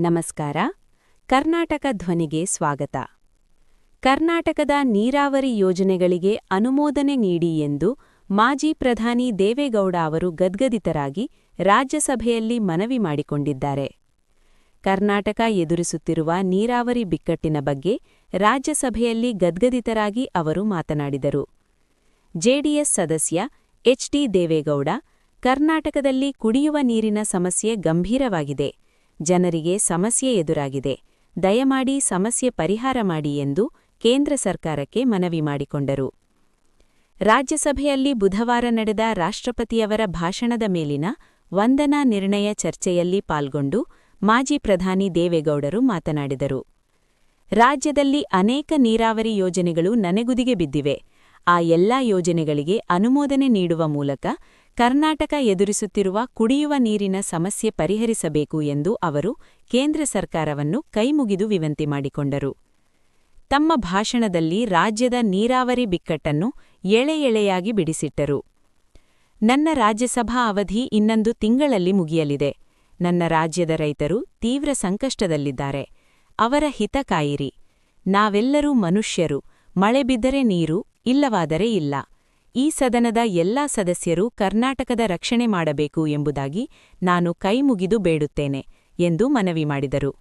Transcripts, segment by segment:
ನಮಸ್ಕಾರ. ಕರ್ನಾಟಕ ಧ್ವನಿಗೆ ಸ್ವಾಗತ. ಕರ್ನಾಟಕದ ನೀರಾವರಿ ಯೋಜನೆಗಳಿಗೆ ಅನುಮೋದನೆ ನೀಡಿ ಎಂದು ಮಾಜಿ ಪ್ರಧಾನಿ ದೇವೇಗೌಡ ಅವರು ಗದ್ಗದಿತರಾಗಿ ರಾಜ್ಯಸಭೆಯಲ್ಲಿ ಮನವಿ ಮಾಡಿಕೊಂಡಿದ್ದಾರೆ. ಕರ್ನಾಟಕ ಎದುರಿಸುತ್ತಿರುವ ನೀರಾವರಿ ಬಿಕ್ಕಟ್ಟಿನ ಬಗ್ಗೆ ರಾಜ್ಯಸಭೆಯಲ್ಲಿ ಗದ್ಗದಿತರಾಗಿ ಅವರು ಮಾತನಾಡಿದರು. ಜೆಡಿಎಸ್ ಸದಸ್ಯ ಎಚ್ಡಿ ದೇವೇಗೌಡ, ಕರ್ನಾಟಕದಲ್ಲಿ ಕುಡಿಯುವ ನೀರಿನ ಸಮಸ್ಯೆ ಗಂಭೀರವಾಗಿದೆ. ಜನರಿಗೆ ಸಮಸ್ಯೆ ಎದುರಾಗಿದೆ. ದಯಮಾಡಿ ಸಮಸ್ಯೆ ಪರಿಹಾರ ಮಾಡಿ ಎಂದು ಕೇಂದ್ರ ಸರ್ಕಾರಕ್ಕೆ ಮನವಿ ಮಾಡಿಕೊಂಡರು. ರಾಜ್ಯಸಭೆಯಲ್ಲಿ ಬುಧವಾರ ನಡೆದ ರಾಷ್ಟ್ರಪತಿಯವರ ಭಾಷಣದ ಮೇಲಿನ ವಂದನಾ ನಿರ್ಣಯ ಚರ್ಚೆಯಲ್ಲಿ ಪಾಲ್ಗೊಂಡು ಮಾಜಿ ಪ್ರಧಾನಿ ದೇವೇಗೌಡರು ಮಾತನಾಡಿದರು. ರಾಜ್ಯದಲ್ಲಿ ಅನೇಕ ನೀರಾವರಿ ಯೋಜನೆಗಳು ನನೆಗುದಿಗೆ ಬಿದ್ದಿವೆ. ಆ ಎಲ್ಲಾ ಯೋಜನೆಗಳಿಗೆ ಅನುಮೋದನೆ ನೀಡುವ ಮೂಲಕ ಕರ್ನಾಟಕ ಎದುರಿಸುತ್ತಿರುವ ಕುಡಿಯುವ ನೀರಿನ ಸಮಸ್ಯೆ ಪರಿಹರಿಸಬೇಕು ಎಂದು ಅವರು ಕೇಂದ್ರ ಸರ್ಕಾರವನ್ನು ಕೈಮುಗಿದು ವಿವಂತಿ ಮಾಡಿಕೊಂಡರು. ತಮ್ಮ ಭಾಷಣದಲ್ಲಿ ರಾಜ್ಯದ ನೀರಾವರಿ ಬಿಕ್ಕಟ್ಟನ್ನು ಎಳೆ ಎಳೆಯಾಗಿ ಬಿಡಿಸಿಟ್ಟರು. ನನ್ನ ರಾಜ್ಯಸಭಾ ಅವಧಿ ಇನ್ನೊಂದು ತಿಂಗಳಲ್ಲಿ ಮುಗಿಯಲಿದೆ. ನನ್ನ ರಾಜ್ಯದ ರೈತರು ತೀವ್ರ ಸಂಕಷ್ಟದಲ್ಲಿದ್ದಾರೆ. ಅವರ ಹಿತ ಕಾಯಿರಿ. ನಾವೆಲ್ಲರೂ ಮನುಷ್ಯರು. ಮಳೆ ಬಿದ್ದರೆ ನೀರು, ಇಲ್ಲವಾದರೆ ಇಲ್ಲ. ಈ ಸದನದ ಎಲ್ಲಾ ಸದಸ್ಯರು ಕರ್ನಾಟಕದ ರಕ್ಷಣೆ ಮಾಡಬೇಕು ಎಂಬುದಾಗಿ ನಾನು ಕೈಮುಗಿದು ಬೇಡುತ್ತೇನೆ ಎಂದು ಮನವಿ ಮಾಡಿದರು.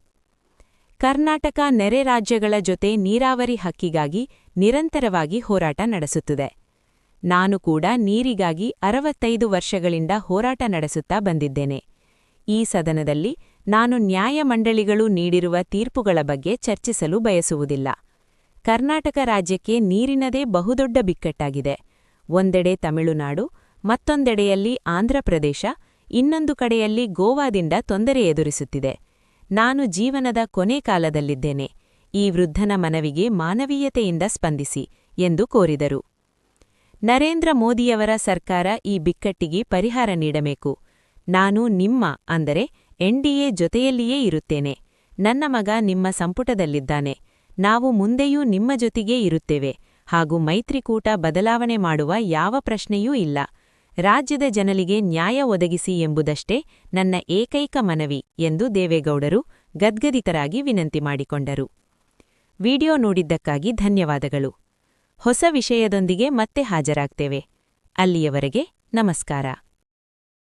ಕರ್ನಾಟಕ ನೆರೆ ರಾಜ್ಯಗಳ ಜೊತೆ ನೀರಾವರಿ ಹಕ್ಕಿಗಾಗಿ ನಿರಂತರವಾಗಿ ಹೋರಾಟ ನಡೆಸುತ್ತಿದೆ. ನಾನು ಕೂಡ ನೀರಿಗಾಗಿ ಅರವತ್ತೈದು ವರ್ಷಗಳಿಂದ ಹೋರಾಟ ನಡೆಸುತ್ತಾ ಬಂದಿದ್ದೇನೆ. ಈ ಸದನದಲ್ಲಿ ನಾನು ನ್ಯಾಯಮಂಡಳಿಗಳು ನೀಡಿರುವ ತೀರ್ಪುಗಳ ಬಗ್ಗೆ ಚರ್ಚಿಸಲು ಬಯಸುವುದಿಲ್ಲ. ಕರ್ನಾಟಕ ರಾಜ್ಯಕ್ಕೆ ನೀರಿನದೇ ಬಹುದೊಡ್ಡ ಬಿಕ್ಕಟ್ಟಾಗಿದೆ. ಒಂದೆಡೆ ತಮಿಳುನಾಡು, ಮತ್ತೊಂದೆಡೆಯಲ್ಲಿ ಆಂಧ್ರಪ್ರದೇಶ, ಇನ್ನೊಂದು ಕಡೆಯಲ್ಲಿ ಗೋವಾದಿಂದ ತೊಂದರೆ ಎದುರಿಸುತ್ತಿದೆ. ನಾನು ಜೀವನದ ಕೊನೆ ಕಾಲದಲ್ಲಿದ್ದೇನೆ. ಈ ವೃದ್ಧನ ಮನವಿಗೆ ಮಾನವೀಯತೆಯಿಂದ ಸ್ಪಂದಿಸಿ, ಎಂದು ಕೋರಿದರು. ನರೇಂದ್ರ ಮೋದಿಯವರ ಸರ್ಕಾರ ಈ ಬಿಕ್ಕಟ್ಟಿಗೆ ಪರಿಹಾರ ನೀಡಬೇಕು. ನಾನು ನಿಮ್ಮ, ಅಂದರೆ ಎನ್ಡಿಎ ಜೊತೆಯಲ್ಲಿಯೇ ಇರುತ್ತೇನೆ. ನನ್ನ ಮಗ ನಿಮ್ಮ ಸಂಪುಟದಲ್ಲಿದ್ದಾನೆ. ನಾವು ಮುಂದೆಯೂ ನಿಮ್ಮ ಜೊತೆಗೇ ಇರುತ್ತೇವೆ. ಹಾಗೂ ಮೈತ್ರಿಕೂಟ ಬದಲಾವಣೆ ಮಾಡುವ ಯಾವ ಪ್ರಶ್ನೆಯೂ ಇಲ್ಲ. ರಾಜ್ಯದ ಜನರಿಗೆ ನ್ಯಾಯ ಒದಗಿಸಿ ಎಂಬುದಷ್ಟೇ ನನ್ನ ಏಕೈಕ ಮನವಿ ಎಂದು ದೇವೇಗೌಡರು ಗದ್ಗದಿತರಾಗಿ ವಿನಂತಿ ಮಾಡಿಕೊಂಡರು. ವಿಡಿಯೋ ನೋಡಿದ್ದಕ್ಕಾಗಿ ಧನ್ಯವಾದಗಳು. ಹೊಸ ವಿಷಯದೊಂದಿಗೆ ಮತ್ತೆ ಹಾಜರಾಗ್ತೇವೆ. ಅಲ್ಲಿಯವರೆಗೆ ನಮಸ್ಕಾರ.